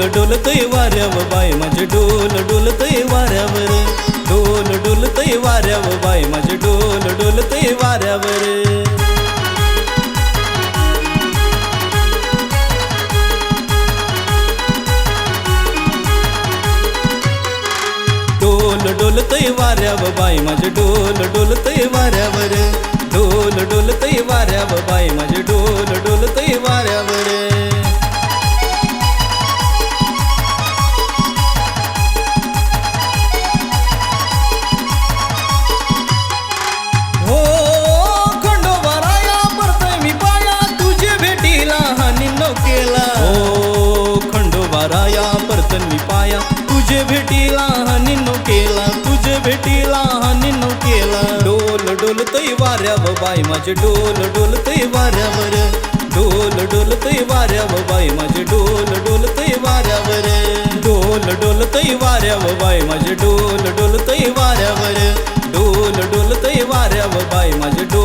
डोलतय वाऱ्याव bye माझे डोल डोलतय वाऱ्यावर. डोल डोलतय वाऱ्याव बाय माझे डोल डोलतय वाऱ्यावर. डोल डोलतय वाऱ्याव बाय माझे डोल डोलतय वाऱ्यावर. डोल डोलतय वाऱ्याव बाय माझे परतन पाया तुझे भेटीला हानी निनो केला तुझे भेटीला हानी न केला. डोल डोलतय वाऱ्याव बाय माझे डोल डोलतय वाऱ्यावर. डोल डोलतय वाऱ्याव बाय माझे डोल डोलतय वाऱ्यावर. डोल डोलतय वाऱ्याव बाय माझे डोल डोलतय वाऱ्यावर. डोल डोलतय वाऱ्याव बाय माझे डोल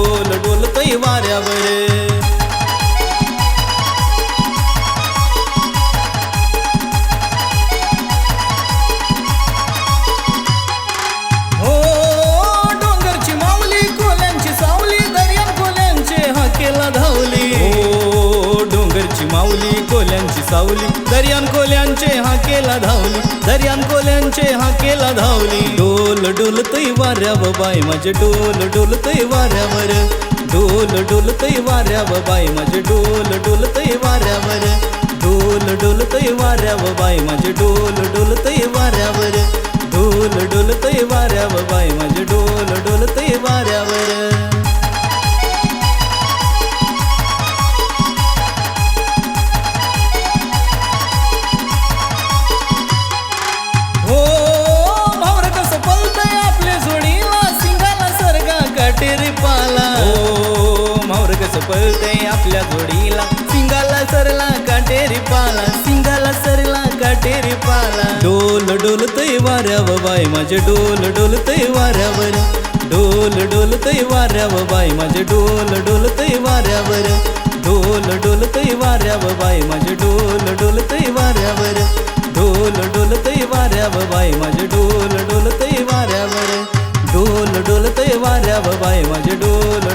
सावली. दर्यान कोल्यांचे हाकेला धावली. दर्यान कोल्यांचे हाकेला धावली. डोल डोलतय वाऱ्यावर बाय माझे डोल डोलतय वाऱ्यावर. डोल डोलतय वाऱ्यावर बाय माझे डोल डोलतय वाऱ्यावर. डोल डोलतय वाऱ्यावर बाय माझे डोल डोलतय वाऱ्यावर. डोल डोलतय वाऱ्यावर बाय माझे डोल डोलतय वाऱ्यावर. भावर आपल्या जोडीला सिंगाला सरला काटेरी पाला सिंगाला सरला काटेरी पाला डोल डोलतय वाऱ्याव बाय माझे डोल डोलतय वाऱ्यावर डोल डोलतय वाऱ्यावर बाय माझे डोल डोलतय वाऱ्यावर डोल डोलतय वाऱ्याव बाय माझे डोल डोलतय वाऱ्यावर डोल डोलतय वाऱ्याव बाय माझे डोल डोलतय वाऱ्यावर डोल डोलतय वाऱ्याव बाय माझे डोल डोलतय वाऱ्यावर डोल डोलतय वाऱ्यावर बाय माझे डोल